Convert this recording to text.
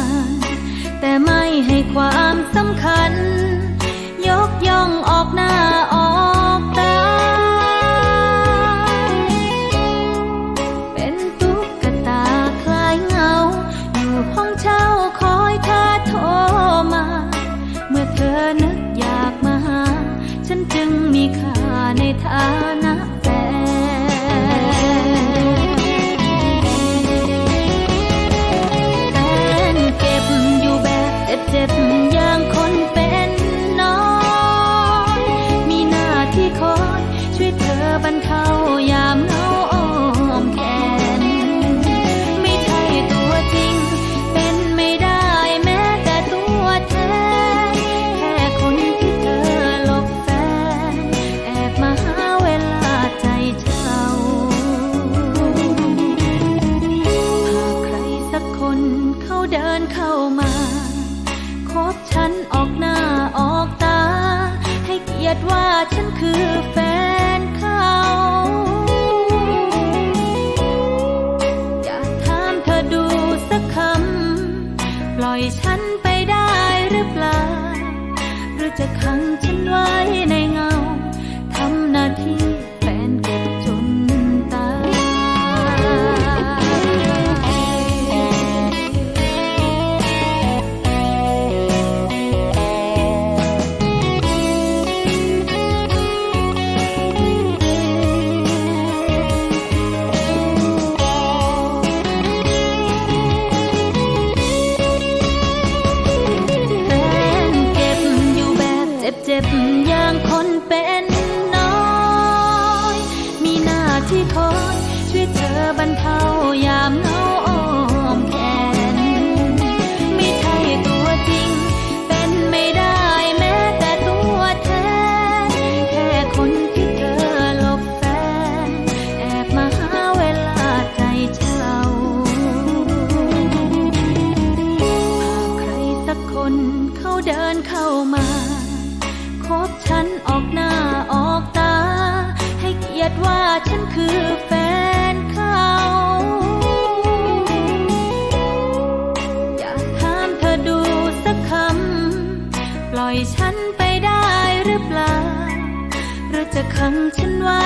น ให้ความสำคัญ ออกหน้าออกตา ให้เกียรติว่าฉันคือแฟ ที่คอยช่วยเธอบรรเทายามเหงาอ้อมแขนไม่ใช่ตัวจริง เป็นไม่ได้แม้แต่ตัวแทนแค่คนที่เธอหลบแฟน แอบมาหาเวลาใจเช่าหากใครสักคนเขาเดินเข้ามา คบฉันออกหน้า ยดว่าฉันคือแฟนเขาอยากถามเธอดูสักคำ ปล่อยฉันไปได้หรือเปล่าหรือจะขังฉันไว้